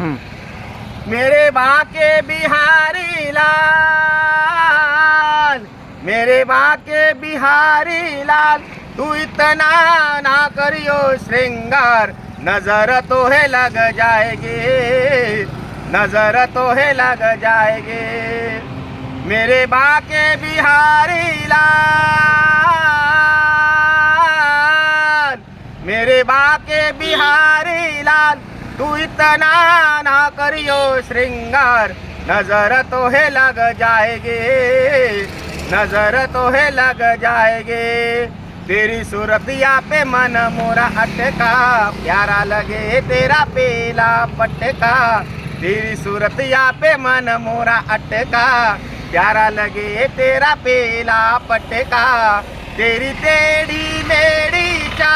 हम्म. मेरे बाके बिहारी लाल, मेरे बाके बिहारी लाल, तू इतना ना करियो श्रृंगार, नज़र तो है लग जाएगी, नज़र तो है लग जाएगी मेरे बाके बिहारी लाल, मेरे बाके बिहारी इतना ना करियो श्रृंगार। नजर तो है लग जाएगे। नजर तो है लग जाएगे। तेरी सूरतिया पे मन मोरा अटका। प्यारा लगे तेरा पेला पटका। तेरी सूरतिया पे मन मोरा अटका। प्यारा लगे तेरा पेला पटका। तेरी टेढ़ी मेरी चा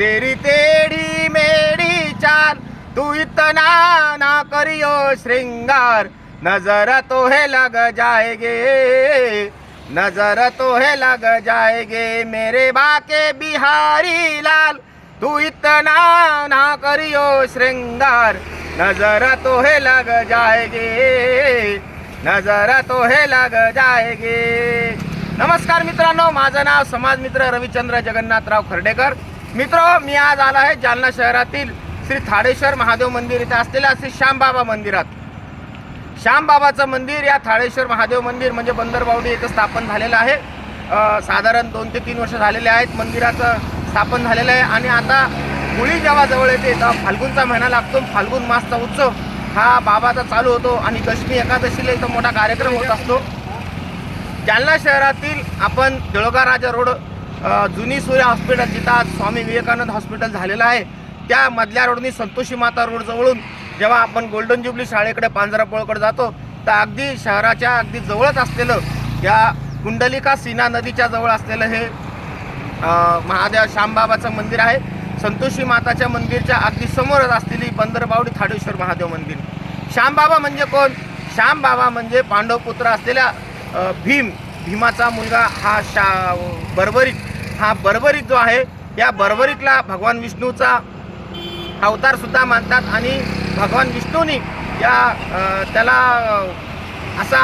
तेरी टेढ़ी मेरी चाल तू इतना ना करियो श्रृंगार। नजर तो है लग जाएगे नजर तो है लग जाएगे मेरे बाके बिहारी लाल। तू इतना ना करियो श्रृंगार नजर तो है लग जाएगे नजर तो है लग जाएगे। नमस्कार मित्रांनो माझं नाव समाज मित्र रविचंद्र जगन्नाथराव खर्डेकर। मित्र मी आज आला आहे जालना शहरातील श्री थाडेश्वर महादेव मंदिर इथे असलेल्या श्री श्यामबाबा मंदिरात. श्यामबाबाचं मंदिर या थाळेश्वर महादेव मंदिर म्हणजे बंदरबावडी इथं स्थापन झालेलं आहे. साधारण दोन ते तीन वर्ष झालेले आहेत मंदिराचं स्थापन झालेलं आहे आणि आता होळी जेव्हा जवळ येते तेव्हा फाल्गुनचा महिना लागतो. फाल्गुन मासचा उत्सव हा बाबाचा चालू होतो आणि दशमी एकादशीला इथं मोठा कार्यक्रम होत असतो. जालना शहरातील आपण देळोगा राजा रोड जुनी सूर्य हॉस्पिटल जिथं आज स्वामी विवेकानंद हॉस्पिटल झालेलं आहे त्या मधल्या रोडनी संतोषी माता रोड जवळून जेव्हा आपण गोल्डन जुबली शाळेकडे पांजरापोळकडे जातो तर अगदी शहराच्या अगदी जवळच असलेलं या कुंडलिका सीना नदीच्या जवळ असलेलं हे महादेव श्यामबाबाचं मंदिर आहे. संतोषी माताच्या मंदिरच्या अगदी समोरच असलेली बंदरबावडी थाडेश्वर महादेव मंदिर. श्यामबाबा म्हणजे कोण? श्यामबाबा म्हणजे पांडव पुत्र असलेल्या भीम. भीमाचा मुलगा हा शा बर्बरीक हा बर्बरीक जो आहे या बर्बरीकला भगवान विष्णूचा अवतारसुद्धा मानतात आणि भगवान विष्णूनी या त्याला असा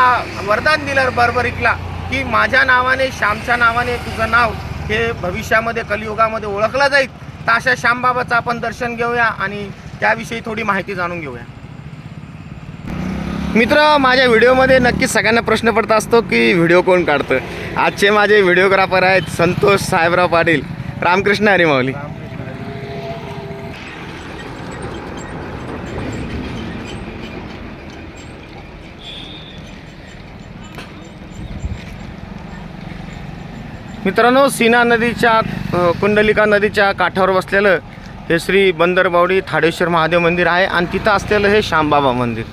वरदान दिलं बर्बरीकला की माझ्या नावाने श्यामच्या नावाने तुझं नाव हे भविष्यामध्ये कलियुगामध्ये ओळखलं जाईल. तर अशा श्यामबाबाचं आपण दर्शन घेऊया आणि त्याविषयी थोडी माहिती जाणून घेऊया. मित्र माझ्या व्हिडिओमध्ये नक्कीच सगळ्यांना प्रश्न पडत असतो की व्हिडिओ कोण काढतं? आजचे माझे व्हिडिओग्राफर आहेत संतोष साहेबराव पाटील. रामकृष्ण हरिमावली मित्रांनो सीना नदीच्या कुंडलिका नदीच्या काठावर बसलेलं हे श्री बंदरबावडी थाडेश्वर महादेव मंदिर आहे आणि तिथं असलेलं हे श्यामबाबा मंदिर.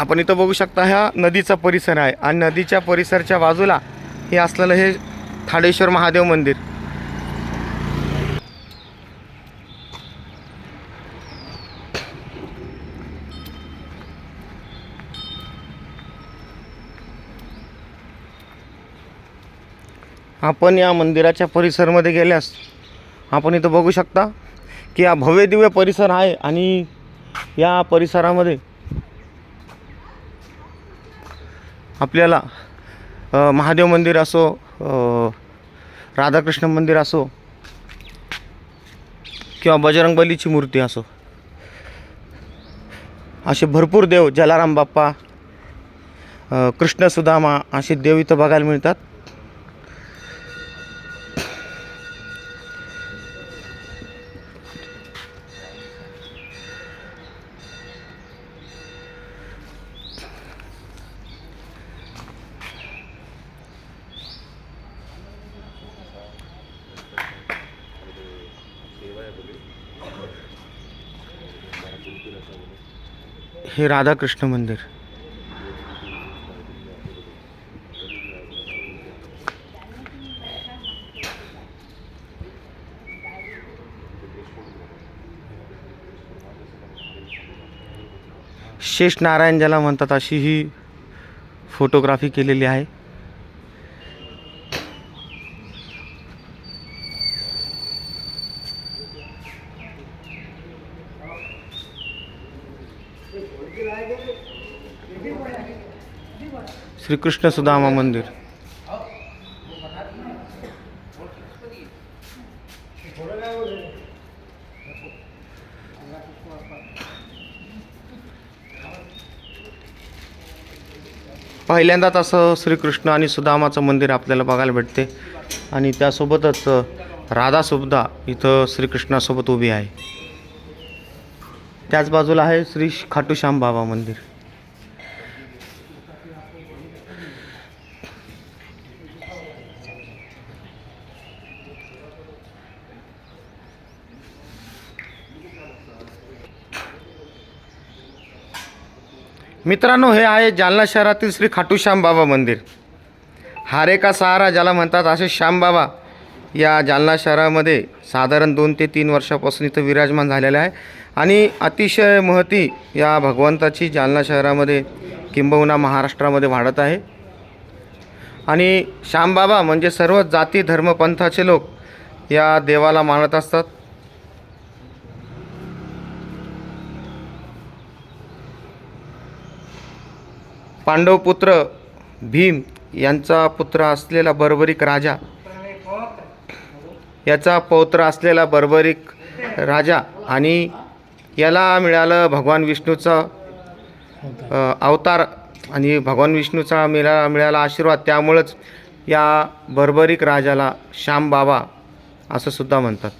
आपण इथं बघू शकता हा नदीचा परिसर आहे. आणि नदीच्या परिसरच्या बाजूला हे असलेलं हे थाडेश्वर महादेव मंदिर. आपण या मंदिराच्या परिसरमध्ये गेल्यास आपण इथं बघू शकता की हा भव्य दिव्य परिसर आहे आणि या परिसरामध्ये आपल्याला महादेव मंदिर असो राधाकृष्ण मंदिर असो किंवा बजरंगबलीची मूर्ती असो असे भरपूर देव जलाराम बाप्पा कृष्ण सुदामा असे देव इथं बघायला मिळतात. हे राधाकृष्ण मंदिर. शेष नारायण ज्याला म्हणतात अशी ही फोटोग्राफी केलेली आहे. श्रीकृष्ण सुदामा मंदिर. पहिल्यांदाच असं श्रीकृष्ण आणि सुदामाचं मंदिर आपल्याला बघायला भेटते. आणि त्यासोबतच राधासुद्धा इथं श्रीकृष्णासोबत उभी आहे. त्याच बाजूला आहे श्री खाटूश्याम बाबा मंदिर. मित्रांनो हे आहे जालना शहरातील श्री खाटू श्यामबाबा मंदिर. हारे का सहारा ज्याला म्हणतात असे श्यामबाबा या जालना शहरामध्ये साधारण दोन ते तीन वर्षापासून इथं विराजमान झालेले आहे. आणि अतिशय महती या भगवंताची जालना शहरामध्ये किंबहुना महाराष्ट्रामध्ये वाढत आहे. आणि श्यामबाबा म्हणजे सर्व जाती धर्मपंथाचे लोक या देवाला मानत असतात. पांडवपुत्र भीम यांचा पुत्र असलेला बर्बरिक राजा. याचा पौत्र असलेला बर्बरिक राजा आणि याला मिळालं भगवान विष्णूचा अवतार आणि भगवान विष्णूचा मिळा मिळाला आशीर्वाद. त्यामुळंच या बर्बरिक राजाला श्यामबाबा असं सुद्धा म्हणतात.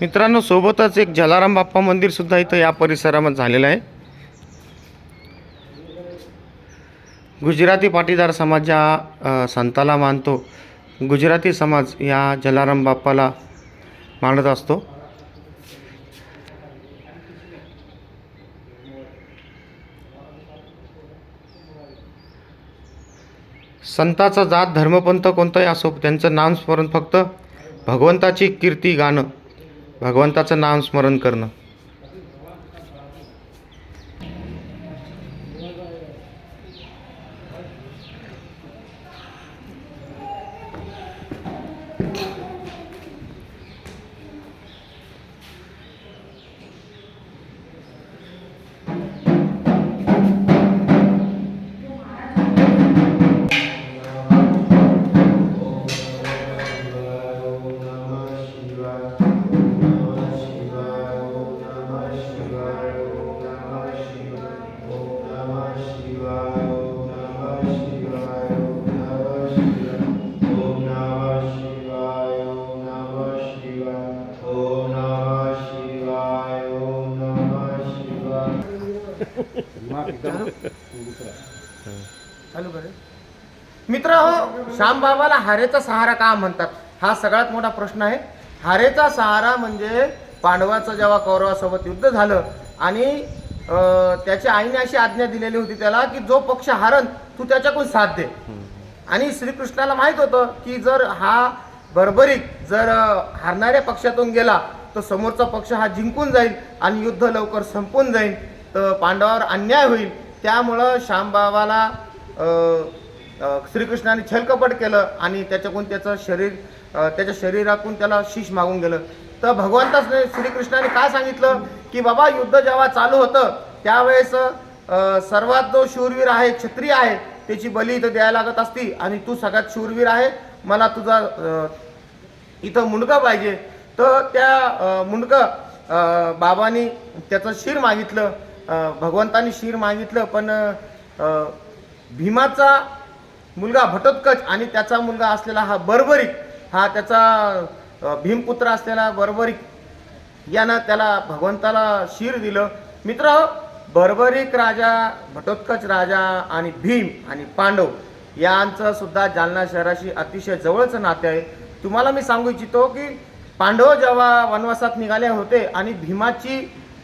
मित्रांनो सोबतच एक जलाराम बाप्पा मंदिर सुद्धा इथं या परिसरामध्ये झालेलं आहे. गुजराती पाटीदार समाज या संताला मानतो. गुजराती समाज या जलाराम बाप्पाला मांडत असतो. संताचा जात धर्मपंथ कोणताही असो त्यांचं नामस्मरण फक्त भगवंताची कीर्ती गाणं भगवंताचं नामस्मरण करणं. चालू करे मित्र हो श्यामबाबाला हारेचा सहारा का म्हणतात? हा सगळ्यात मोठा प्रश्न आहे. हारेचा सहारा म्हणजे पांडवाचं जेव्हा कौरवासोबत युद्ध झालं आणि त्याच्या आईने अशी आज्ञा दिलेली होती त्याला की जो पक्ष हारन तू त्याच्याकडून साथ दे. आणि श्रीकृष्णाला माहीत होतं की जर हा बर्बरीक जर हारणाऱ्या पक्षातून गेला तर समोरचा पक्ष हा जिंकून जाईल आणि युद्ध लवकर संपून जाईल. तर पांडवावर अन्याय होईल त्यामुळं श्यामबाबाला श्रीकृष्णाने छलकपट केलं आणि त्याच्याकडून त्याचं शरीर त्याच्या शरीरातून त्याला शीश मागून गेलं. तर भगवंताच श्रीकृष्णाने काय सांगितलं? की बाबा युद्ध जेव्हा चालू होतं त्यावेळेस सर्वात जो शूरवीर आहे क्षत्रिय आहे त्याची बली इथं द्यायला लागत असती आणि तू सगळ्यात शूरवीर आहे मला तुझा इथं मुंडकं पाहिजे. तर त्या मुंडकं बाबांनी त्याचं शिर मागितलं. भगवंतानी शिर मागितलं पण भीमाचा मुलगा भटोत्कच आणि त्याचा मुलगा असलेला हा बर्बरिक हा त्याचा भीमपुत्र असलेला बर्बरिक यानं त्याला भगवंताला शिर दिलं. मित्र बर्बरिक राजा भटोत्कच राजा आणि भीम आणि पांडव यांचं सुद्धा जालना शहराशी अतिशय जवळचं नाते आहे. तुम्हाला मी सांगू इच्छितो की पांडव जेव्हा वनवासात निघाले होते आणि भीमाची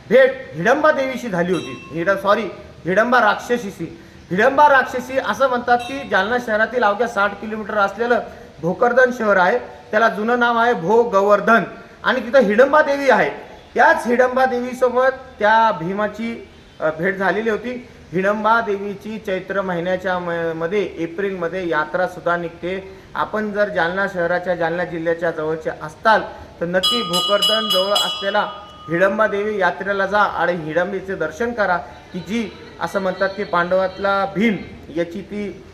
भेट हिडंबा देवीशी झाली होती. हिड सॉरी हिडंबा राक्षसीशी. हिडंबा राक्षसी असं म्हणतात की जालना शहरातील अवघ्या साठ किलोमीटर असलेलं भोकरदन शहर आहे. त्याला जुनं नाव आहे भो गवर्धन आणि तिथं हिडंबा देवी आहे. त्याच हिडंबा देवीसोबत त्या भीमाची भेट झालेली होती. हिडंबा देवीची चैत्र महिन्याच्या म- मध्ये एप्रिलमध्ये यात्रासुद्धा निघते. आपण जर जालना शहराच्या जालना जिल्ह्याच्या जवळचे असताल तर नक्की भोकरदन जवळ असलेला हिडंबादेवी यात्रेला जा आणि हिडंबीचे दर्शन करा. की जी असं म्हणतात की पांडवातला भीम याची ती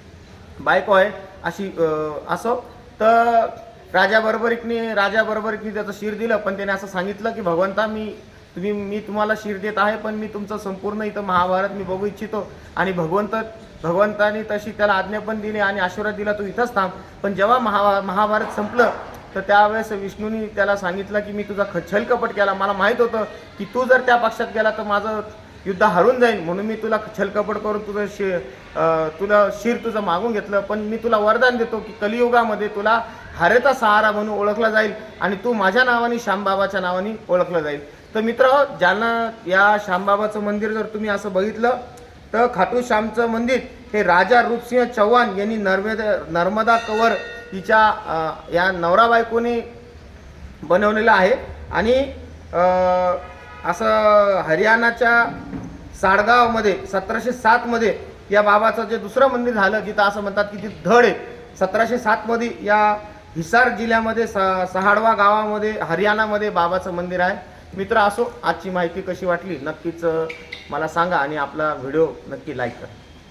बायको आहे अशी असो. तर राजा बरोबरीकने राजा बरोबरीकने त्याचं शिर दिलं पण त्याने असं सांगितलं की भगवंता मी तुम्ही मी तुम्हाला शिर देत आहे पण मी तुमचं संपूर्ण इथं महाभारत मी बघू इच्छितो. आणि भगवंत भगवंताने तशी त्याला आज्ञा पण दिली आणि आशीर्वाद दिला तू इथंच थांब. पण जेव्हा महा महाभारत संपलं तर त्यावेळेस विष्णूनी त्याला सांगितलं की मी तुझा ख छलकपट केला. मला माहीत होतं की तू जर त्या पक्षात गेला तर माझं युद्ध हरून जाईल. म्हणून मी तुला छलकपट करून तुझं शि तुला शिर तुझं मागून घेतलं. पण मी तुला वरदान देतो की कलियुगामध्ये तुला हरेचा सहारा म्हणून ओळखला जाईल आणि तू माझ्या नावाने श्यामबाबाच्या नावाने ओळखलं जाईल. तर मित्र ज्यांना या श्यामबाबाचं मंदिर जर तुम्ही असं बघितलं तर खाटू श्यामचं मंदिर हे राजा रूपसिंह चव्हाण यांनी नर्मदा नर्मदा कवर तिच्या या नवरा बायकोने बनवलेलं आहे. आणि असं हरियाणाच्या साडगावमध्ये सतराशे सातमध्ये या बाबाचं जे दुसरं मंदिर झालं जिथं असं म्हणतात की तिथं धड आहे. सतराशे सातमध्ये या हिसार जिल्ह्यामध्ये स सहाडवा गावामध्ये हरियाणामध्ये बाबाचं मंदिर आहे. मित्र असो आजची माहिती कशी वाटली नक्कीच मला सांगा आणि आपला व्हिडिओ नक्की लाईक करा.